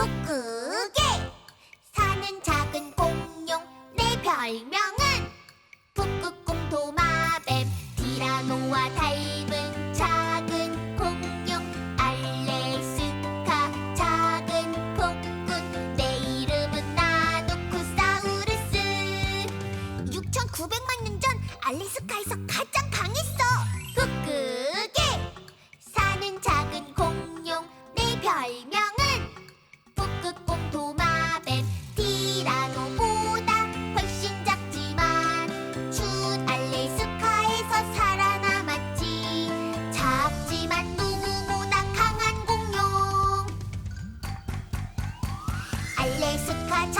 북극에 사는 작은 공룡 내 별명은 북극곰 도마뱀 티라노와 닮은 작은 공룡 알래스카 작은 폭군. 내 이름은 나누쿠사우루스. 6,900만 년 전 알래스카에서 가장 강했어. 북극에 사는 작은 공룡 내 별명 lace a cut.